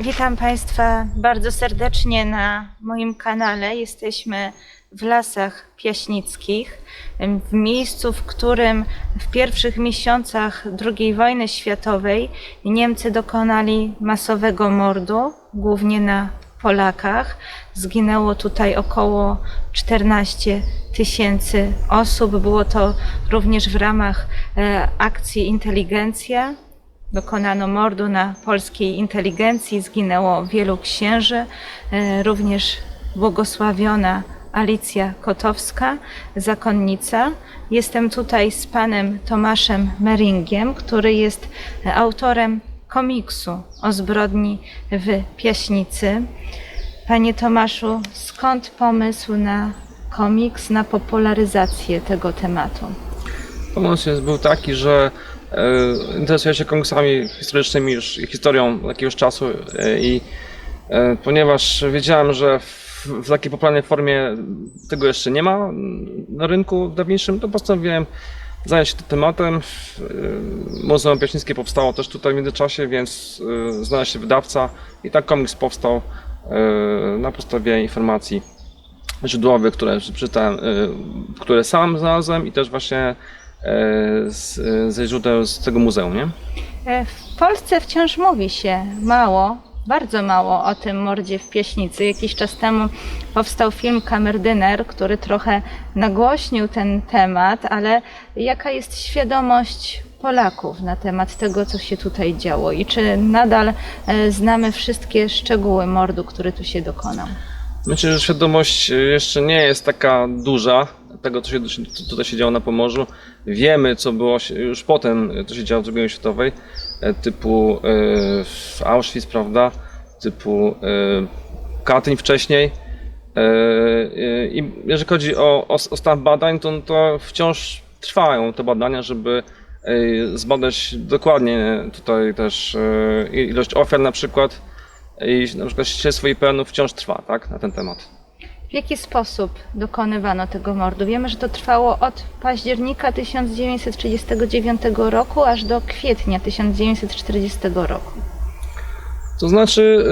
Witam Państwa bardzo serdecznie na moim kanale. Jesteśmy w Lasach Piaśnickich, w miejscu, w którym w pierwszych miesiącach II wojny światowej Niemcy dokonali masowego mordu, głównie na Polakach. Zginęło tutaj około 14 tysięcy osób. Było to również w ramach e, akcji Inteligencja. Dokonano mordu na polskiej inteligencji, zginęło wielu księży, e, również błogosławiona Alicja Kotowska, zakonnica. Jestem tutaj z panem Tomaszem Meringiem, który jest autorem komiksu o zbrodni w Piaśnicy. Panie Tomaszu, skąd pomysł na komiks, na popularyzację tego tematu? Pomysł jest, był taki, że interesuję się komiksami historycznymi już historią jakiegoś czasu e, i e, ponieważ wiedziałem, że w, takiej popularnej formie tego jeszcze nie ma na rynku wydawniczym, to postanowiłem zająć się tym tematem. E, Muzeum Piaśnickie powstało też tutaj w międzyczasie, więc e, znalazł się wydawca i tak komiks powstał e, na podstawie informacji źródłowych, które e, które sam znalazłem i też właśnie e, z, ze źródeł z tego muzeum, nie? E, W Polsce wciąż mówi się mało, bardzo mało o tym mordzie w Pieśnicy. Jakiś czas temu powstał film Kamerdyner, który trochę nagłośnił ten temat, ale jaka jest świadomość Polaków na temat tego, co się tutaj działo i czy nadal e, znamy wszystkie szczegóły mordu, który tu się dokonał? Myślę, że świadomość jeszcze nie jest taka duża tego, co się co tutaj się działo na Pomorzu. Wiemy, co było już potem, co się działo w II wojnie światowej, e, typu e, w Auschwitz, prawda, typu e, Katyń wcześniej. I jeżeli chodzi o, o, o stan badań, to, to wciąż trwają te badania, żeby zbadać dokładnie tutaj też ilość ofiar na przykład, i na przykład śledztwo IPN-u wciąż trwa, tak, na ten temat. W jaki sposób dokonywano tego mordu? Wiemy, że to trwało od października 1939 roku aż do kwietnia 1940 roku. To znaczy,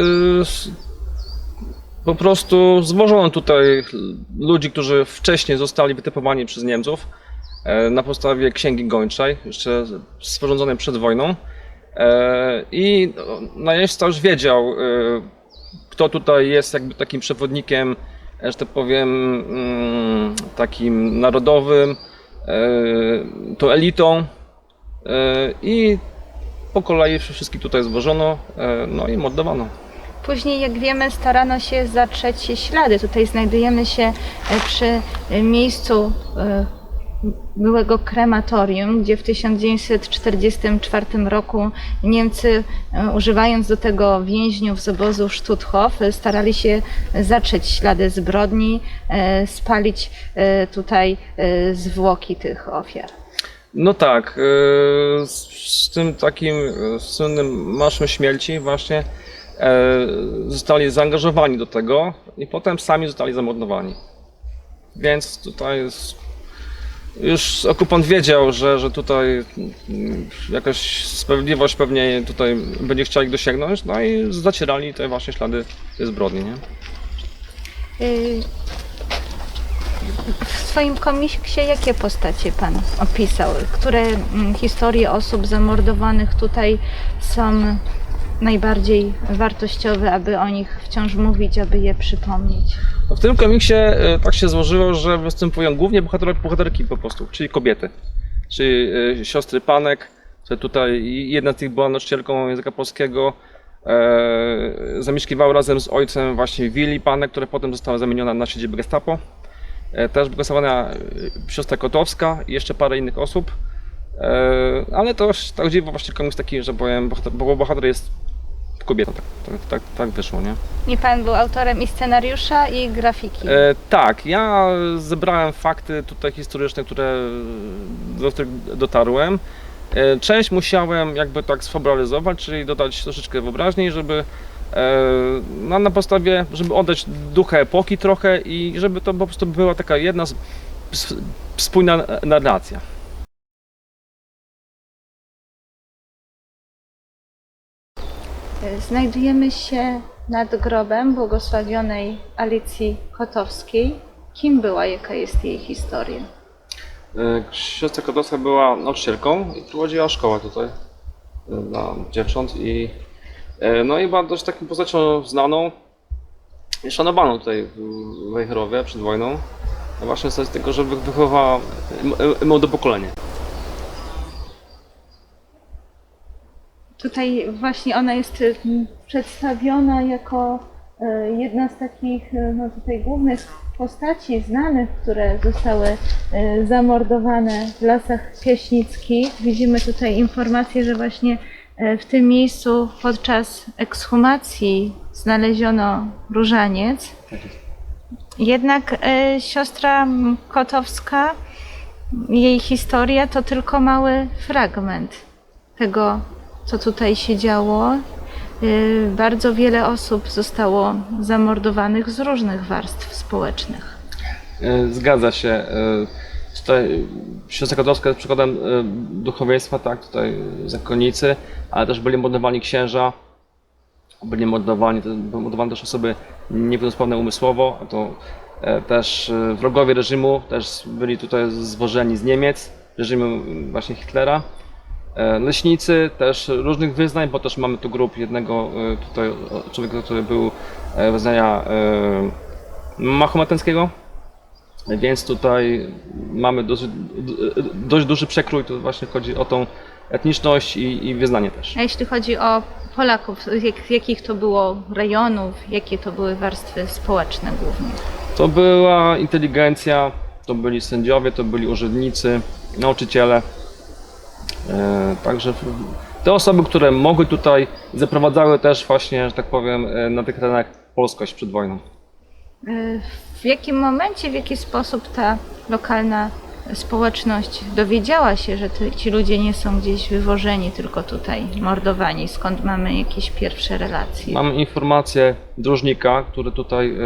y, po prostu zwożono tutaj ludzi, którzy wcześniej zostali wytypowani przez Niemców e, na podstawie księgi gończej, jeszcze sporządzonej przed wojną. E, I no, najeźdźca już wiedział, e, kto tutaj jest jakby takim przewodnikiem, że tak powiem, mm, takim narodowym, e, tą elitą. E, I po kolei wszystkich tutaj zwożono, e, no i mordowano. Później, jak wiemy, starano się zatrzeć ślady. Tutaj znajdujemy się e, przy e, miejscu e, byłego krematorium, gdzie w 1944 roku Niemcy, e, używając do tego więźniów z obozu Stutthof, e, starali się zatrzeć ślady zbrodni, e, spalić tutaj zwłoki tych ofiar. No tak, z, tym takim słynnym marszem śmierci właśnie zostali zaangażowani do tego i potem sami zostali zamordowani. Więc tutaj jest, już okupant wiedział, że, że tutaj mm, jakaś sprawiedliwość pewnie tutaj będzie chcieli dosięgnąć, no i zacierali te właśnie ślady zbrodni, nie? Y, W swoim komiksie jakie postacie Pan opisał? Które mm, historie osób zamordowanych tutaj są najbardziej wartościowe, aby o nich wciąż mówić, aby je przypomnieć? No W tym komiksie e, tak się złożyło, że występują głównie bohater, bohaterki po prostu, czyli kobiety. Czyli e, siostry Panek, tutaj jedna z nich była nauczycielką języka polskiego, e, zamieszkiwała razem z ojcem właśnie willi Panek, która potem została zamieniona na siedzibę Gestapo. E, też błogosławiona e, siostra Kotowska i jeszcze parę innych osób. E, ale to tak dziwo właśnie komiks taki, że powiem, bo bohater jest kobietą. Tak, tak, tak, tak wyszło, nie? I Pan był autorem i scenariusza, i grafiki. E, tak, ja zebrałem fakty tutaj historyczne, które, do których dotarłem. E, część musiałem jakby tak sfabulizować, czyli dodać troszeczkę wyobraźni, żeby e, no, na podstawie, żeby oddać ducha epoki trochę i żeby to po prostu była taka jedna spójna narracja. Znajdujemy się nad grobem błogosławionej Alicji Kotowskiej. Kim była, jaka jest jej historia? E, Siostra Kotowska była nauczycielką i prowadziła szkołę tutaj e, dla dziewcząt i e, no i była dość taką postacią znaną i szanowaną tutaj w Wejherowie przed wojną. No właśnie z tego, że wy- wychowała młode pokolenie. Tutaj właśnie ona jest y, przedstawiona jako y, jedna z takich y, no, tutaj głównych postaci znanych, które zostały zamordowane w lasach pieśnickich. Widzimy tutaj informację, że właśnie w tym miejscu podczas ekshumacji znaleziono różaniec. Jednak y, siostra Kotowska, jej historia to tylko mały fragment tego, co tutaj się działo. Y, Bardzo wiele osób zostało zamordowanych z różnych warstw społecznych. E, Zgadza się. E, Tutaj siostra Kotowska jest przykładem duchowieństwa, tak, tutaj zakonnicy, ale też byli mordowani księża, byli mordowani, mordowane też osoby niepełnosprawne umysłowo, a to e, też e, wrogowie reżimu też byli tutaj zwożeni z Niemiec, reżimu właśnie Hitlera. E, Leśnicy też różnych wyznań, bo też mamy tu grup jednego e, tutaj człowieka, który był e, wyznania mahometyńskiego, więc tutaj mamy dość, dość duży przekrój, to właśnie chodzi o tą etniczność i, i wyznanie też. A jeśli chodzi o Polaków, jak, jakich to było rejonów, jakie to były warstwy społeczne głównie? To była inteligencja, to byli sędziowie, to byli urzędnicy, nauczyciele. E, Także te osoby, które mogły tutaj, zaprowadzały też właśnie, że tak powiem, e, na tych terenach polskość przed wojną. Y, W jakim momencie, w jaki sposób ta lokalna społeczność dowiedziała się, że ci ludzie nie są gdzieś wywożeni, tylko tutaj mordowani? Skąd mamy jakieś pierwsze relacje? Mamy informację dróżnika, który tutaj e,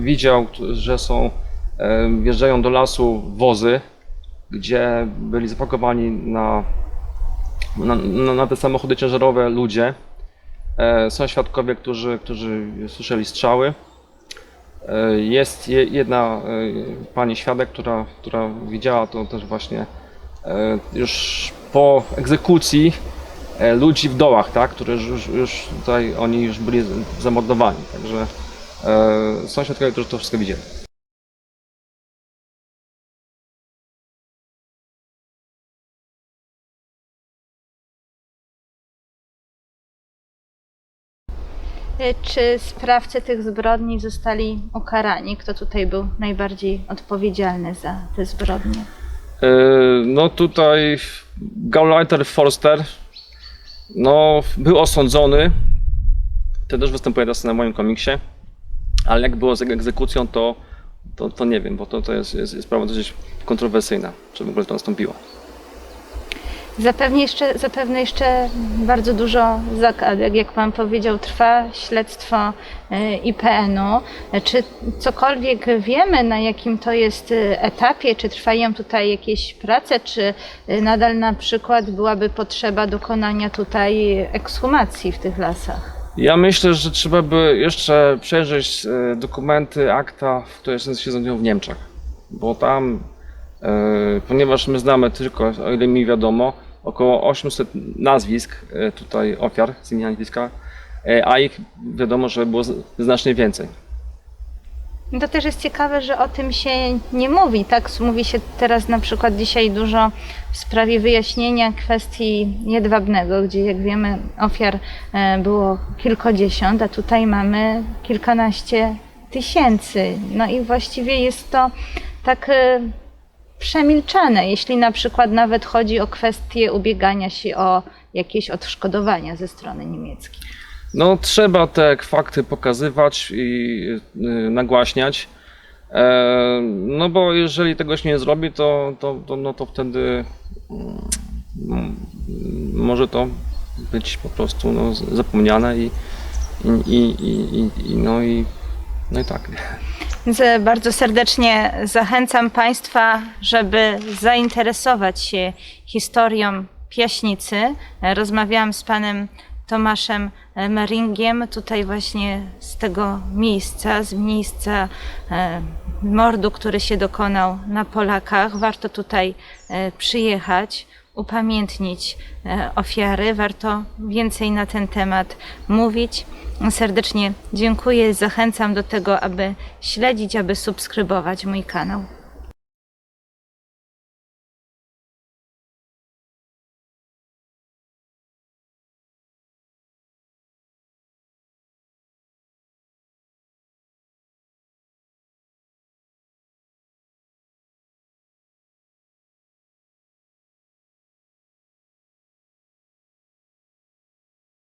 widział, że są, e, wjeżdżają do lasu wozy, gdzie byli zapakowani na, na, na, na te samochody ciężarowe ludzie. E, są świadkowie, którzy, którzy słyszeli strzały. E, jest je, jedna e, pani świadek, która, która widziała to też właśnie e, już po egzekucji e, ludzi w dołach, tak, które już, już, tutaj oni już byli zamordowani. Także e, są świadkowie, którzy to wszystko widzieli. Czy sprawcy tych zbrodni zostali ukarani? Kto tutaj był najbardziej odpowiedzialny za te zbrodnie? E, No tutaj Gauleiter Forster no, był osądzony. To też występuje teraz na moim komiksie. Ale jak było z egzekucją, to, to, to nie wiem, bo to, to jest, jest, jest sprawa dosyć kontrowersyjna, czy w ogóle to nastąpiło. Zapewne jeszcze, zapewne jeszcze bardzo dużo zagadek. Jak Pan powiedział, trwa śledztwo y, IPN-u. Czy cokolwiek wiemy, na jakim to jest y, etapie? Czy trwają tutaj jakieś prace? Czy y, nadal na przykład byłaby potrzeba dokonania tutaj ekshumacji w tych lasach? Ja myślę, że trzeba by jeszcze przejrzeć e, dokumenty, akta, które się znajdują w Niemczech, bo tam, e, ponieważ my znamy tylko, o ile mi wiadomo, około 800 nazwisk e, tutaj ofiar z imienia nazwiska, e, a ich wiadomo, że było znacznie więcej. To też jest ciekawe, że o tym się nie mówi. Tak mówi się teraz na przykład dzisiaj dużo w sprawie wyjaśnienia kwestii jedwabnego, gdzie jak wiemy ofiar e, było kilkadziesiąt, a tutaj mamy kilkanaście tysięcy. No i właściwie jest to tak przemilczane, jeśli na przykład nawet chodzi o kwestię ubiegania się o jakieś odszkodowania ze strony niemieckiej. No, trzeba te fakty pokazywać i y, nagłaśniać. E, no bo jeżeli tego się nie zrobi, to, to, to, no to wtedy mm, może to być po prostu no, zapomniane i, i, i, i, no, i, no i tak. Więc e, bardzo serdecznie zachęcam Państwa, żeby zainteresować się historią Piaśnicy. E, Rozmawiałam z panem Tomaszem e, Meringiem, tutaj właśnie z tego miejsca, z miejsca mordu, który się dokonał na Polakach. Warto tutaj przyjechać, upamiętnić e, ofiary, warto więcej na ten temat mówić. Serdecznie dziękuję, zachęcam do tego, aby śledzić, aby subskrybować mój kanał.